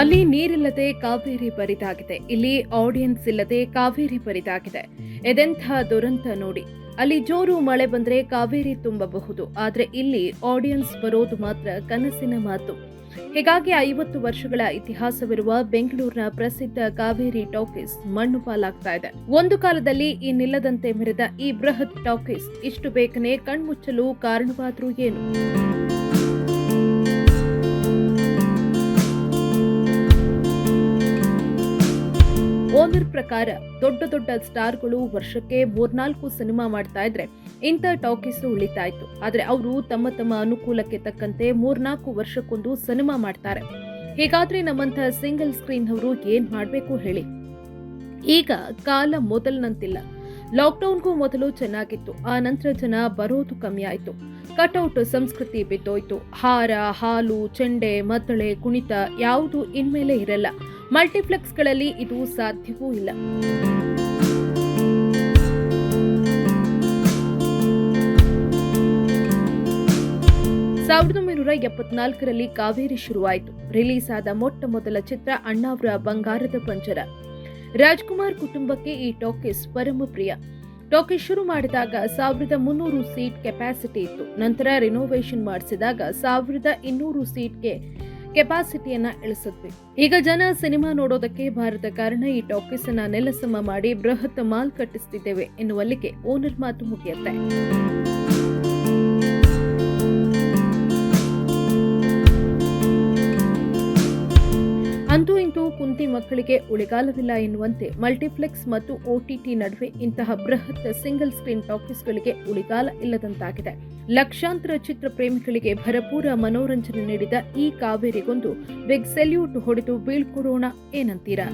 ಅಲ್ಲಿ ನೀರಿಲ್ಲದೆ ಕಾವೇರಿ ಬರಿದಾಗಿದೆ. ಇಲ್ಲಿ ಆಡಿಯನ್ಸ್ ಇಲ್ಲದೆ ಕಾವೇರಿ ಬರಿದಾಗಿದೆ. ಎದೆಂಥ ದುರಂತ ನೋಡಿ. ಅಲ್ಲಿ ಜೋರು ಮಳೆ ಬಂದ್ರೆ ಕಾವೇರಿ ತುಂಬಬಹುದು. ಆದ್ರೆ ಇಲ್ಲಿ ಆಡಿಯನ್ಸ್ ಬರೋದು ಮಾತ್ರ ಕನಸಿನ ಮಾತು. ಹೀಗಾಗಿ ಐವತ್ತು ವರ್ಷಗಳ ಇತಿಹಾಸವಿರುವ ಬೆಂಗಳೂರಿನ ಪ್ರಸಿದ್ಧ ಕಾವೇರಿ ಟಾಕೀಸ್ ಮಣ್ಣು ಪಾಲಾಗ್ತಾ ಇದೆ. ಒಂದು ಕಾಲದಲ್ಲಿ ಈ ನಿಲ್ಲದಂತೆ ಮೆರೆದ ಈ ಬೃಹತ್ ಟಾಕೀಸ್ ಇಷ್ಟು ಬೇಗನೆ ಕಣ್ಮುಚ್ಚಲು ಕಾರಣವಾದ್ರೂ ಏನು? ಓನರ್ ಪ್ರಕಾರ ದೊಡ್ಡ ದೊಡ್ಡ ಸ್ಟಾರ್ಗಳು ವರ್ಷಕ್ಕೆ ಮೂರ್ನಾಲ್ಕು ಸಿನಿಮಾ ಮಾಡ್ತಾ ಇದ್ರೆ ಇಂಥ ಟಾಕೀಸ್ ಉಳಿತಾ ಇತ್ತು. ಆದ್ರೆ ಅವರು ತಮ್ಮ ತಮ್ಮ ಅನುಕೂಲಕ್ಕೆ ತಕ್ಕಂತೆ ಮೂರ್ನಾಲ್ಕು ವರ್ಷಕ್ಕೊಂದು ಸಿನಿಮಾ ಮಾಡ್ತಾರೆ. ಹೀಗಾದ್ರೆ ನಮ್ಮಂಥ ಸಿಂಗಲ್ ಸ್ಕ್ರೀನ್ ಅವರು ಏನ್ ಮಾಡ್ಬೇಕು ಹೇಳಿ? ಈಗ ಕಾಲ ಮೊದಲಿನಂತಿಲ್ಲ. ಲಾಕ್ಡೌನ್ಗೂ ಮೊದಲು ಚೆನ್ನಾಗಿತ್ತು. ಆ ನಂತರ ಜನ ಬರೋದು ಕಮ್ಮಿ ಆಯ್ತು. ಕಟೌಟ್ ಸಂಸ್ಕೃತಿ ಬಿದ್ದೋಯ್ತು. ಹಾರ, ಹಾಲು, ಚೆಂಡೆ, ಮದ್ದಳೆ, ಕುಣಿತ ಯಾವುದು ಇನ್ಮೇಲೆ ಇರಲ್ಲ. ಮಲ್ಟಿಪ್ಲೆಕ್ಸ್ಗಳಲ್ಲಿ ಇದು ಸಾಧ್ಯವೂ ಇಲ್ಲ. ಸಾವಿರದ ಒಂಬೈನೂರ ಎಪ್ಪತ್ನಾಲ್ಕರಲ್ಲಿ ಕಾವೇರಿ ಶುರುವಾಯಿತು. ರಿಲೀಸ್ ಆದ ಮೊಟ್ಟ ಮೊದಲ ಚಿತ್ರ ಅಣ್ಣಾವ್ರ ಬಂಗಾರದ ಪಂಜರ. ರಾಜ್ಕುಮಾರ್ ಕುಟುಂಬಕ್ಕೆ ಈ ಟಾಕೀಸ್ ಪರಮ ಪ್ರಿಯ ಟಾಕೀಸ್ ಶುರು ಮಾಡಿದಾಗ ಸಾವಿರದ ಮುನ್ನೂರು ಸೀಟ್ ಕೆಪಾಸಿಟಿ ಇತ್ತು. ನಂತರ ರಿನೋವೇಷನ್ ಮಾಡಿಸಿದಾಗ ಸಾವಿರದ ಇನ್ನೂರು ಸೀಟ್ಗೆ ಕೆಪಾಸಿಟಿಯನ್ನ ಇಳಿಸಿದ್ವಿ. ಈಗ ಜನ ಸಿನಿಮಾ ನೋಡೋದಕ್ಕೆ ಭಾರತ ಕಾರಣ ಈ ಟಾಕೀಸ್ ನೆಲಸಮ ಮಾಡಿ ಬೃಹತ್ ಮಾಲ್ ಕಟ್ಟಿಸ್ತಿದ್ದೇವೆ ಎನ್ನುವಲ್ಲಿಗೆ ಓನರ್ ಮಾತು ಮುಗಿಯುತ್ತೆ. ಅಂತೂ ಇಂತೂ ಕುಂತಿ ಮಕ್ಕಳಿಗೆ ಉಳಿಗಾಲವಿಲ್ಲ ಎನ್ನುವಂತೆ ಮಲ್ಟಿಪ್ಲೆಕ್ಸ್ ಮತ್ತು ಒಟಿಟಿ ನಡುವೆ ಇಂತಹ ಬೃಹತ್ ಸಿಂಗಲ್ ಸ್ಕ್ರೀನ್ ಟಾಕೀಸ್ಗಳಿಗೆ ಉಳಿಗಾಲ ಇಲ್ಲದಂತಾಗಿದೆ. ಲಕ್ಷಾಂತರ ಚಿತ್ರ ಪ್ರೇಮಿಗಳಿಗೆ ಭರಪೂರ ಮನೋರಂಜನೆ ನೀಡಿದ ಈ ಕಾವೇರಿಗೊಂದು ಬಿಗ್ ಸೆಲ್ಯೂಟ್ ಹೊಡೆದು ಬೀಳ್ಕೊಡೋಣ ಏನಂತೀರಾ?